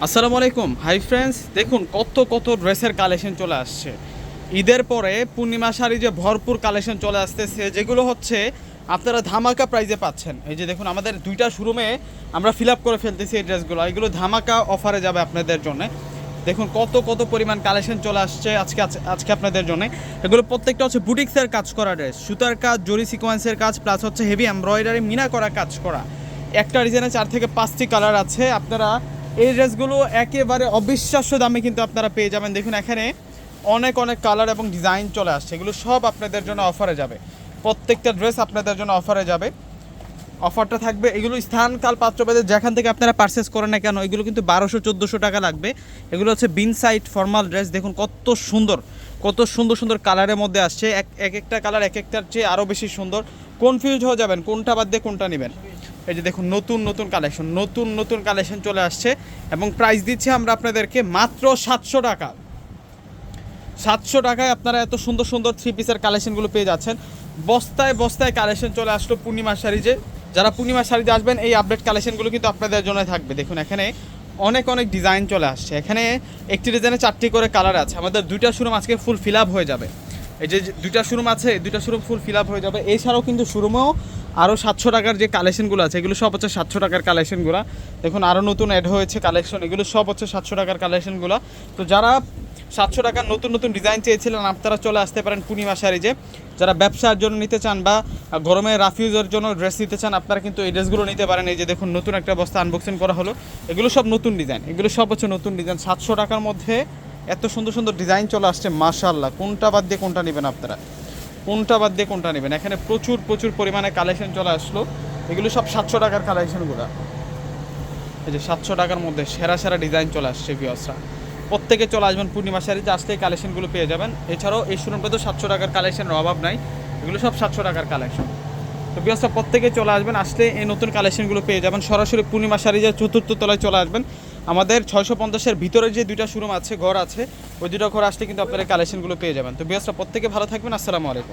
আসসালামু আলাইকুম। Hi friends দেখুন কত কত ড্রেসের কালেকশন চলে আসছে। ঈদের পরে পূর্ণিমা শাড়ি যে ভরপুর কালেকশন চলে আসতেছে, যেগুলো হচ্ছে আপনারা ধামাকা প্রাইজে পাচ্ছেন। এই যে দেখুন, আমাদের দুইটা শোরুমে আমরা ফিল আপ করে ফেলতেছি এই ড্রেসগুলো। এগুলো ধামাকা অফারে যাবে আপনাদের জন্য। দেখুন কত কত পরিমাণ কালেকশন চলে আসছে আজকে আজ- আজকে আপনাদের জন্য। এগুলো প্রত্যেকটা হচ্ছে বুটিক্সের কাজ করা ড্রেস সুতার কাজ জরি সিকোয়েন্সের কাজ প্লাস হচ্ছে হেভি এমব্রয়ডারি মিনা করা কাজ করা। একটা ডিজাইনে চার থেকে পাঁচটি কালার আছে। আপনারা এই ড্রেসগুলো একেবারে অবিশ্বাস্য দামে কিন্তু আপনারা পেয়ে যাবেন। দেখুন, এখানে অনেক অনেক কালার এবং ডিজাইন চলে আসছে। এগুলো সব আপনাদের জন্য অফারে যাবে। প্রত্যেকটা ড্রেস আপনাদের জন্য অফারে যাবে। অফারটা থাকবে, এগুলো স্থান, কাল পাত্রভেদে যেখান থেকে আপনারা পারচেস করেন না কেন, এগুলো কিন্তু বারোশো, চোদ্দোশো টাকা লাগবে। এগুলো হচ্ছে বিন সাইড ফর্মাল ড্রেস। দেখুন, কত সুন্দর কত সুন্দর সুন্দর কালারের মধ্যে আসছে। এক এক একটা কালার এক একটার চেয়ে আরও বেশি সুন্দর। কনফিউজ হয়ে যাবেন, কোনটা বাদ দিয়ে কোনটা নেবেন। এই যে দেখুন, নতুন নতুন কালেকশন নতুন নতুন কালেকশন চলে আসছে এবং প্রাইস দিচ্ছি আমরা আপনাদেরকে মাত্র সাতশো টাকা। সাতশো টাকায় আপনারা এত সুন্দর সুন্দর থ্রি পিসের কালেকশনগুলো পেয়ে যাচ্ছেন। বস্তায় বস্তায় কালেকশন চলে আসলো পূর্ণিমা শাড়িজে যারা পূর্ণিমা শাড়িতে আসবেন, এই আপডেট কালেকশনগুলো কিন্তু আপনাদের জন্য থাকবে। দেখুন, এখানে অনেক অনেক ডিজাইন চলে আসছে। এখানে একটি ডিজাইনে চারটি করে কালার আছে। আমাদের দুইটা শোরুম আজকে ফুল ফিল আপ হয়ে যাবে। এই যে দুইটা শোরুম আছে, দুইটা শোরুম ফুল ফিল আপ হয়ে যাবে। এছাড়াও কিন্তু শোরুমেও আরও সাতশো টাকার যে কালেকশনগুলো আছে, এগুলো সব হচ্ছে সাতশো টাকার কালেকশনগুলো দেখুন আরও নতুন অ্যাড হয়েছে কালেকশন এগুলো সব হচ্ছে সাতশো টাকার কালেকশনগুলো তো যারা সাতশো টাকার নতুন নতুন ডিজাইন চেয়েছিলেন, আপনারা চলে আসতে পারেন পূর্ণিমা শাড়িজে। যারা ব্যবসার জন্য নিতে চান বা গরমে রাফিউজের জন্য ড্রেস নিতে চান, আপনারা কিন্তু এই ড্রেসগুলো নিতে পারেন। এই যে দেখুন, নতুন একটা বস্তা আনবক্সিং করা হলো। এগুলো সব নতুন ডিজাইন এগুলো সব হচ্ছে নতুন ডিজাইন সাতশো টাকার মধ্যে এত সুন্দর সুন্দর ডিজাইন চলে আসছে মাশাল্লাহ কোনটা বাদ দিয়ে কোনটা নেবেন আপনারা? কোনটা বাদ দিয়ে কোনটা নেবেন? এখানে প্রচুর প্রচুর পরিমাণে কালেকশন চলে আসলো। এগুলো সব সাতশো টাকার কালেকশনগুলো এই যে সাতশো টাকার মধ্যে সেরা সেরা ডিজাইন চলে আসছে ভিওসরা প্রত্যেকে চলে আসবেন পূর্ণিমা শাড়িতে আসলে কালেকশনগুলো পেয়ে যাবেন। এছাড়াও এই শোরুমটা তো সাতশো টাকার কালেকশনের অভাব নাই। এগুলো সব সাতশো টাকার কালেকশন তো বিয়সটা প্রত্যেকে চলে আসবেন, আসলে এই নতুন কালেকশনগুলো পেয়ে যাবেন। সরাসরি পূর্ণিমা শাড়ি যে চতুর্থ তলায় চলে আসবেন। আমাদের ছয়শো পঞ্চাশের ভিতরে যে দুইটা শোরুম আছে, ঘর আছে, ওই দুটো ঘর আসলে কিন্তু আপনারা কালেকশনগুলো পেয়ে যাবেন। তো বিয়সটা প্রত্যেকে ভালো থাকবেন। আসসালামু আলাইকুম।